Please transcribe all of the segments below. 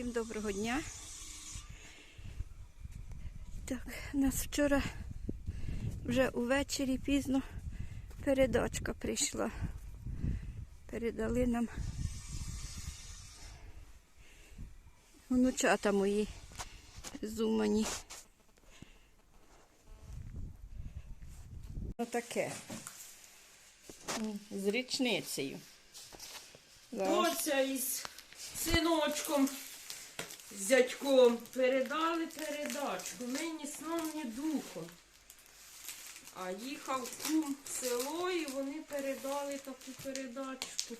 Всім доброго дня. Так, у нас вчора вже увечері пізно передачка прийшла. Передали нам внучата мої зумані. Отаке. З річницею. Зараз. Оця із синочком, з дядьком передали передачку. Нині сном, ні духом. А їхав кум в село і вони передали таку передачку.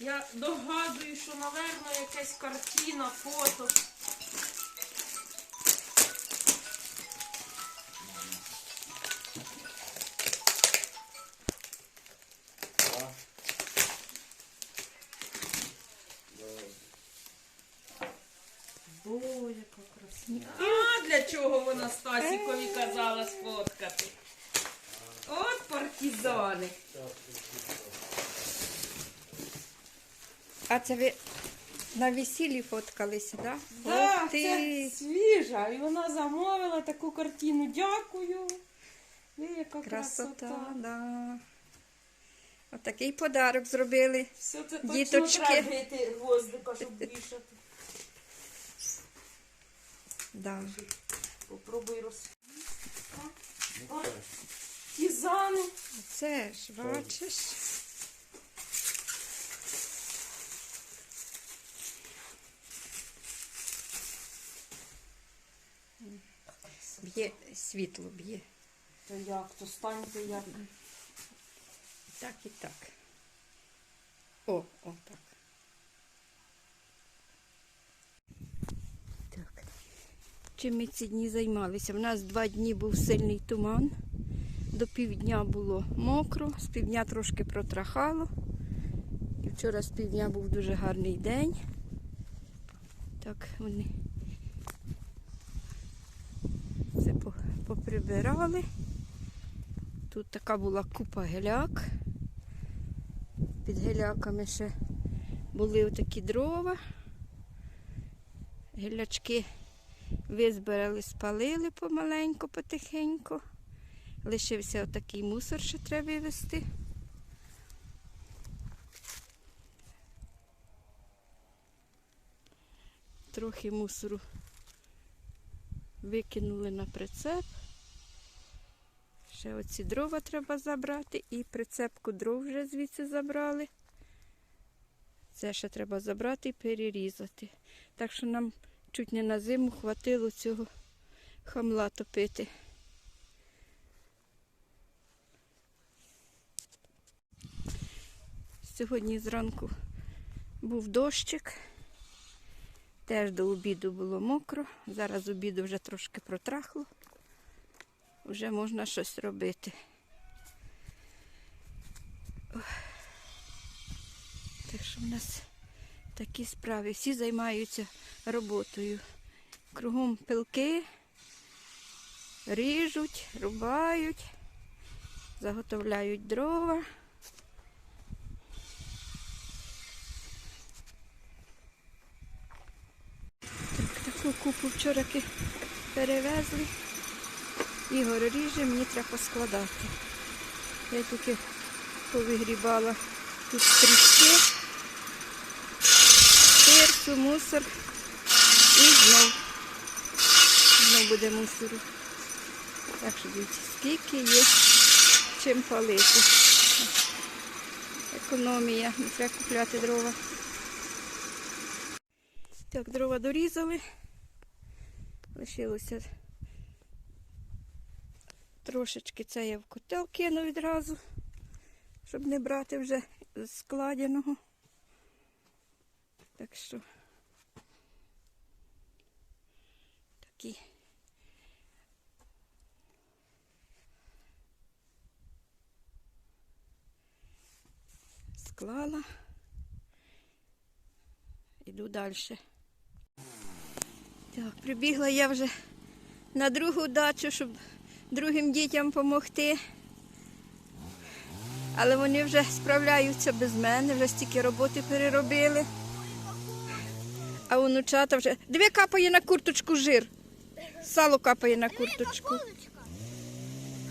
Я догадую, що, мабуть, якась картина, фото. Бо, яка красива. А для чого вона Стасікові казала сфоткати? От партизани. А це ви на весіллі фоткалися, так? Да? Так, ти! це свіжа. І вона замовила таку картину. Дякую. Ви, яка Красота, красота. да. Отакий подарок зробили. Все це точно Діточки. треба бити гвоздика, щоб вішати. Да. Попробуй роз... О, Тізани. Це ж, бачиш. Б'є, світло б'є. То як, то станьте як. Так і так. О, о, так. Так. Чим ми ці дні займалися? У нас два дні був сильний туман. До півдня було мокро, з півдня трошки протрахало. І вчора з півдня був дуже гарний день. Так вони це поприбирали. Тут така була купа геляк. Під геляками ще були отакі дрова. Гелячки визбирали, спалили помаленьку, потихеньку. Лишився отакий мусор, що треба вивезти. Трохи мусору викинули на прицеп. Ще оці дрова треба забрати і прицепку дров вже звідси забрали. Це ще треба забрати і перерізати. Так що нам чуть не на зиму хватило цього хамла топити. Сьогодні зранку був дощик. Теж до обіду було мокро. Зараз обіду вже трошки протрахло вже можна щось робити. Так що в нас такі справи. Всі займаються роботою. Кругом пилки, ріжуть, рубають, заготовляють дрова. Так, таку купу вчора перевезли. Ігор ріже, мені треба поскладати. Я тільки повигрібала тут трішки, тирсу, мусор і знов. Знов буде мусору. Так що дивіться, скільки є чим палити. Економія, не треба купляти дрова. Так, дрова дорізали. Лишилося Трошечки це я в котел кину відразу, щоб не брати вже складеного. Так що такі. Склала. Іду далі. Так, прибігла я вже на другу дачу, щоб другим дітям допомогти. Але вони вже справляються без мене, вже стільки роботи переробили. А онучата вже. Диви, капає на курточку жир. Сало капає на курточку.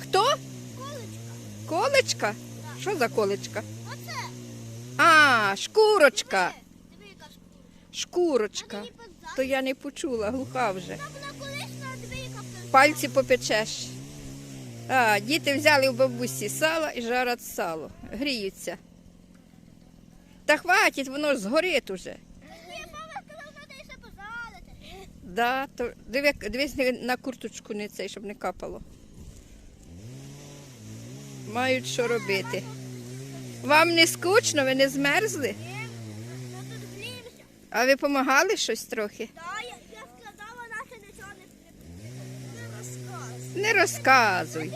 Хто? Колечка. Колечка? Що за колечка? А, шкурочка. Шкурочка. То я не почула, глуха вже. Пальці попечеш. А, діти взяли у бабусі сало і жарять сало. Гріються. Та хватить, воно ж згорить уже. Ні, мама сказала, треба ще пожарити. Да, то диви, дивись на курточку не цей, щоб не капало. Мають що робити. Вам не скучно, ви не змерзли? А ви допомагали щось трохи? Не, не, не розказ. Розказуй.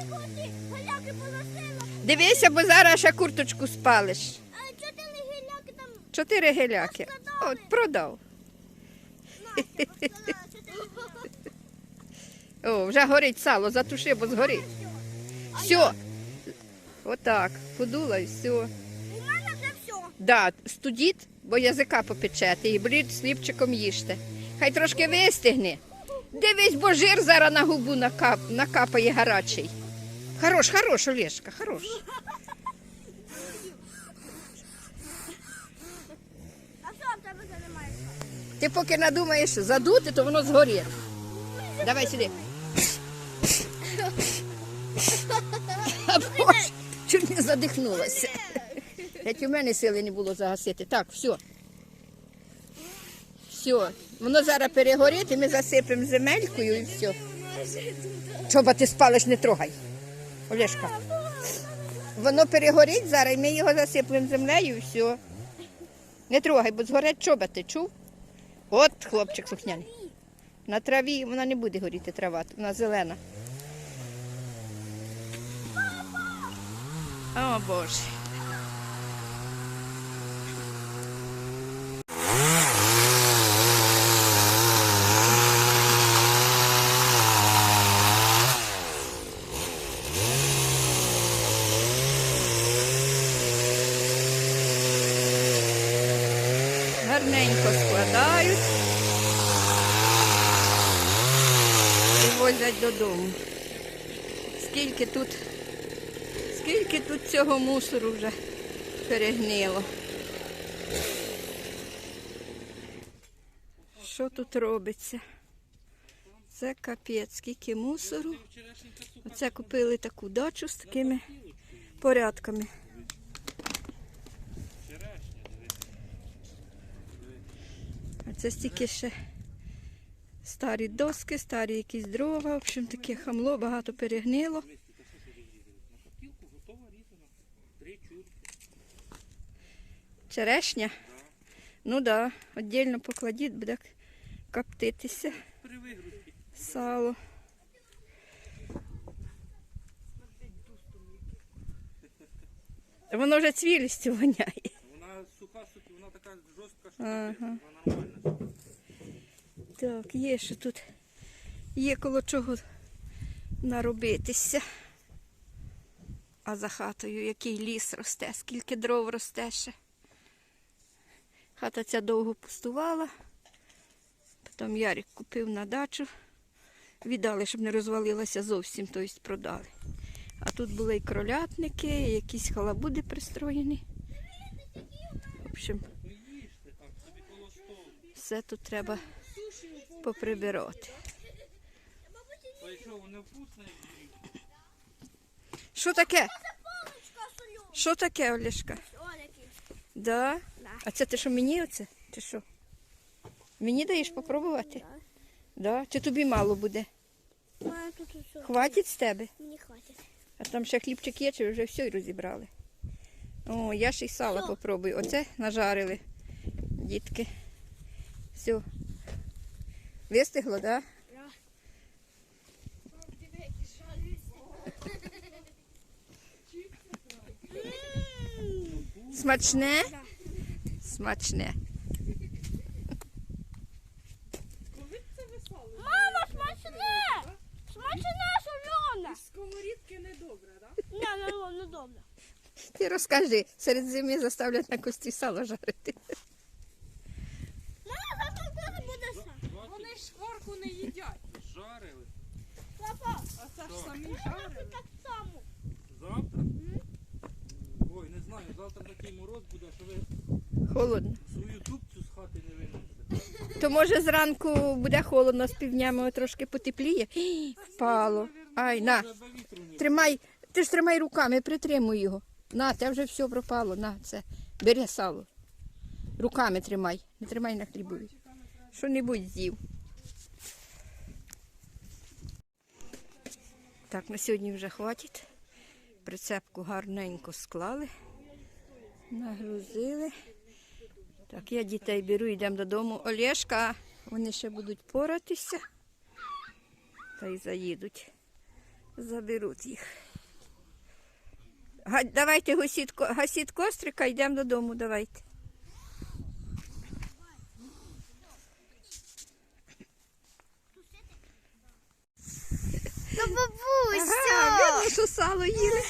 Дивися, бо зараз ще курточку спалиш. Чотири гіляки там Чотири геляки. От, продав. Настя. О, вже горить сало, затуши, бо згорить. Все. Отак. Подула і все. У мене вже все. Да, студіть, бо язика попечете і брід з ліпчиком їжте. Хай трошки вистигне. Дивись, бо жир зараз на губу накап, накапає гарячий. Хорош, хорош, Олешка, хорош. А що в тебе вже немає? Ти поки надумаєш задути, то воно згорить. Давай сюди. А, чуть не задихнулася. Геть у мене сили не було загасити. Так, все. Все. Воно зараз перегорить, і ми засипемо земелькою і все. Чоба ти спалиш, не трогай. Олешка. Воно перегорить зараз, і ми його засиплемо землею і все. Не трогай, бо згорять чоботи, чув? От хлопчик слухняний. На траві вона не буде горіти трава, вона зелена. О Боже. Гарненько складають і возять додому. Скільки тут, скільки тут цього мусору вже перегнило. Що тут робиться? Це капець, скільки мусору. Оце купили таку дачу з такими порядками. Це стільки ще старі доски, старі якісь дрова. В общем, таке хамло, багато перегнило. Черешня? Ну так, да, віддільно покладіть, буде коптитися. Сало. Воно вже цвілістю воняє. Вона суха, така жорстка, що Ага. вона нормальна. Так, є ще тут. Є коло чого наробитися. А за хатою який ліс росте, скільки дров росте ще. Хата ця довго пустувала. Потім Ярик купив на дачу. Віддали, щоб не розвалилася зовсім, тобто продали. А тут були і кролятники, і якісь халабуди пристроєні. В общем, все тут треба поприбирати. Що, таке? Що таке, Олешка? Да? Да. А це ти що мені оце? Чи що? Мені даєш попробувати? Да. Чи тобі мало буде? Тут. Хватить з тебе? Мені хватить. А там ще хлібчик є, чи вже все розібрали? О, я ще й сало попробую. Оце нажарили, дітки. Все. Вистигло, так? Да? Смачне? Смачне. Мама, смачне! Смачне солене! Сковорідки не добре, так? Не, не, не добре. Ти розкажи, серед зими заставлять на кості сало жарити. Мама, тут Так само. Завтра? Ой, не знаю, завтра такий мороз буде, що ви Холодно. свою тупцю з хати не винесете. То може зранку буде холодно, з півдня трошки потепліє. Впало. Ай, на, тримай, ти ж тримай руками, притримуй його. На, те вже все пропало. На, це. Бери сало. Руками тримай, не тримай на хлібові. Що-небудь з'їв. Так, на сьогодні вже хватить. Прицепку гарненько склали, нагрузили. Так, я дітей беру, йдемо додому. Олешка, вони ще будуть поратися. Та й заїдуть. Заберуть їх. Давайте гасіть, гасіть кострика, йдемо додому, давайте. Та! Ага, видно, що сало їли.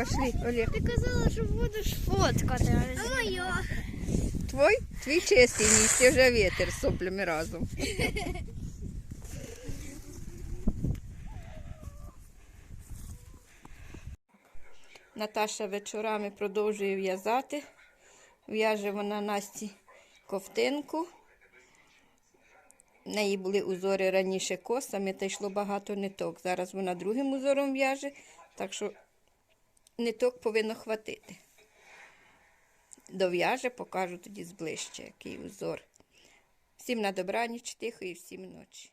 Пошли, Олег. Ти казала, що будеш фоткати. А моя. Твой? Твій чистий місце, вже вітер з соплями разом. Наташа вечорами продовжує в'язати. В'яже вона Насті ковтинку. В неї були узори раніше косами, та йшло багато ниток. Зараз вона другим узором в'яже, так що ниток повинно хватити. Дов'яже, покажу тоді зближче, який узор. Всім на добраніч, тихої, всім ночі.